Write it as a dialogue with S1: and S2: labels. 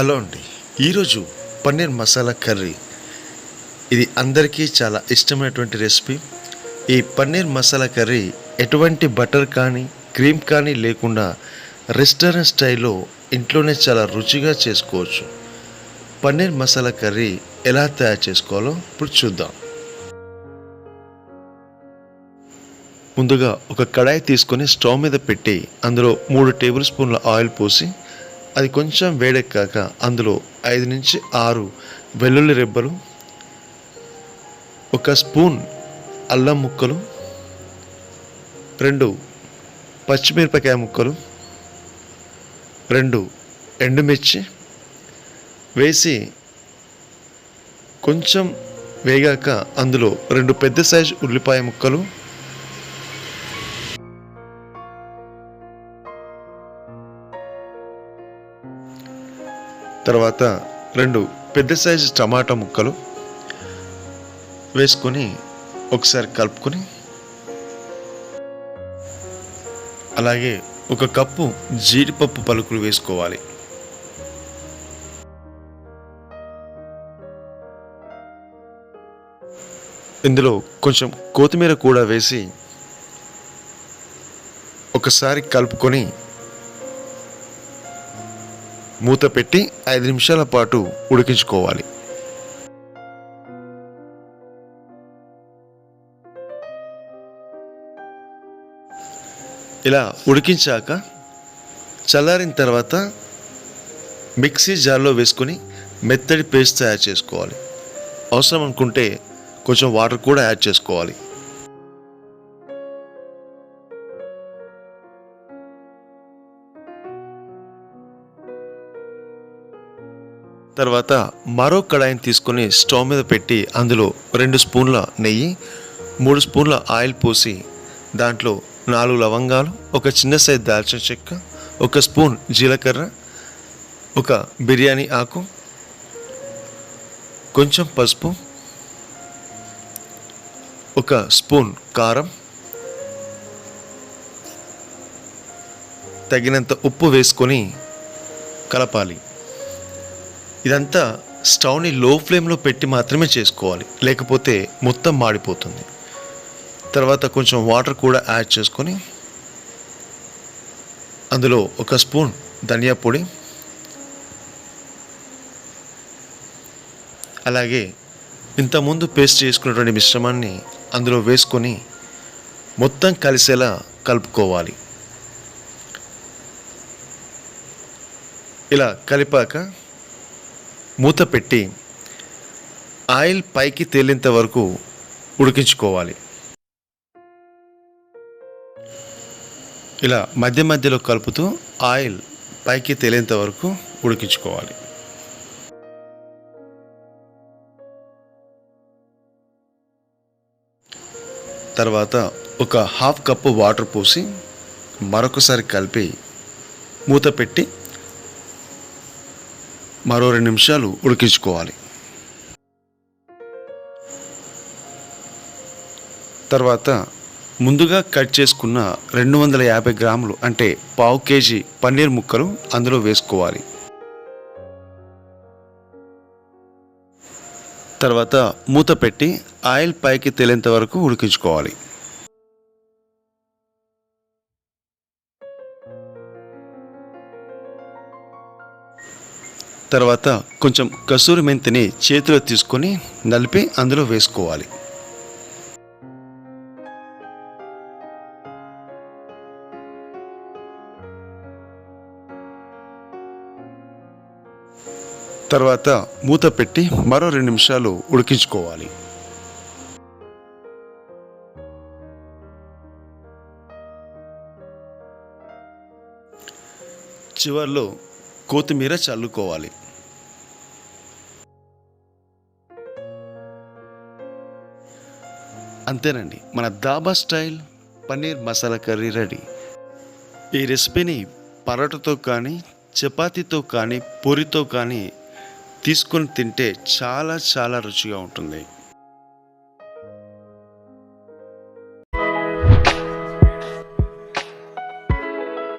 S1: Hello అండి. ఈరోజు paneer masala curry. ఇది అందరికీ చాలా ఇష్టమైనటువంటి రెసిపీ. ఈ పన్నీర్ మసాలా కర్రీ ఎటువంటి బటర్ కానీ క్రీమ్ కానీ లేకుండా రెస్టారెంట్ స్టైల్లో ఇంట్లోనే చాలా రుచిగా చేసుకోవచ్చు. పన్నీర్ మసాలా కర్రీ ఎలా తయారు చేసుకోవాలో ఇప్పుడు చూద్దాం. ముందుగా ఒక కడాయి తీసుకొని స్టవ్ మీద పెట్టి అందులో మూడు టేబుల్ స్పూన్ల ఆయిల్ పోసి అది కొంచెం వేడెక్కాక అందులో ఐదు నుంచి ఆరు వెల్లుల్లి రెబ్బలు ఒక స్పూన్ అల్లం ముక్కలు రెండు పచ్చిమిరపకాయ ముక్కలు రెండు ఎండుమిర్చి వేసి కొంచెం వేగాక అందులో రెండు పెద్ద సైజు ఉల్లిపాయ ముక్కలు తర్వాత రెండు పెద్ద సైజు టమాటా ముక్కలు వేసుకొని ఒకసారి కలుపుకొని అలాగే ఒక కప్పు జీడిపప్పు పలుకులు వేసుకోవాలి. ఇందులో కొంచెం కొత్తిమీర కూడా వేసి ఒకసారి కలుపుకొని మూత పెట్టి ఐదు నిమిషాల పాటు ఉడికించుకోవాలి. ఇలా ఉడికించాక చల్లారిన తర్వాత మిక్సీ జార్లో వేసుకొని మెత్తడి పేస్ట్ తయారు చేసుకోవాలి. అవసరం అనుకుంటే కొంచెం వాటర్ కూడా యాడ్ చేసుకోవాలి. తర్వాత మరో కడాయిని తీసుకొని స్టవ్ మీద పెట్టి అందులో రెండు స్పూన్ల నెయ్యి మూడు స్పూన్ల ఆయిల్ పోసి దాంట్లో నాలుగు లవంగాలు ఒక చిన్న సైజ్ దాల్చిన చెక్క ఒక స్పూన్ జీలకర్ర ఒక బిర్యానీ ఆకు కొంచెం పసుపు ఒక స్పూన్ కారం తగినంత ఉప్పు వేసుకొని కలపాలి. ఇదంతా స్టవ్ని లో ఫ్లేమ్లో పెట్టి మాత్రమే చేసుకోవాలి. లేకపోతే మొత్తం మాడిపోతుంది. తర్వాత కొంచెం వాటర్ కూడా యాడ్ చేసుకొని అందులో ఒక స్పూన్ ధనియా పొడి అలాగే ఇంతకుముందు పేస్ట్ చేసుకున్నటువంటి మిశ్రమాన్ని అందులో వేసుకొని మొత్తం కలిసేలా కలుపుకోవాలి. ఇలా కలిపాక మూత పెట్టి ఆయిల్ పైకి తేలేంత వరకు ఉడికించుకోవాలి. ఇలా మధ్య మధ్యలో కలుపుతూ ఆయిల్ పైకి తేలేంత వరకు ఉడికించుకోవాలి. తర్వాత ఒక హాఫ్ కప్పు వాటర్ పోసి మరొకసారి కలిపి మూత పెట్టి మరో రెండు నిమిషాలు ఉడికించుకోవాలి. తర్వాత ముందుగా కట్ చేసుకున్న రెండు వందల యాభై గ్రాములు అంటే పావు కేజీ పన్నీర్ ముక్కలు అందులో వేసుకోవాలి. తర్వాత మూత పెట్టి ఆయిల్ పైకి తేలేంత వరకు ఉడికించుకోవాలి. తర్వాత కొంచెం కసూరి మెంతిని చేతిలో తీసుకొని నలిపి అందులో వేసుకోవాలి. తర్వాత మూత పెట్టి మరో రెండు నిమిషాలు ఉడికించుకోవాలి. చివర్లో కొత్తిమీర చల్లుకోవాలి. అంతేనండి మన dhaba style paneer masala curry ready. ఈ రెసిపీని పరోటతో కానీ చపాతీతో కానీ పూరితో కానీ తీసుకొని తింటే చాలా చాలా రుచిగా ఉంటుంది.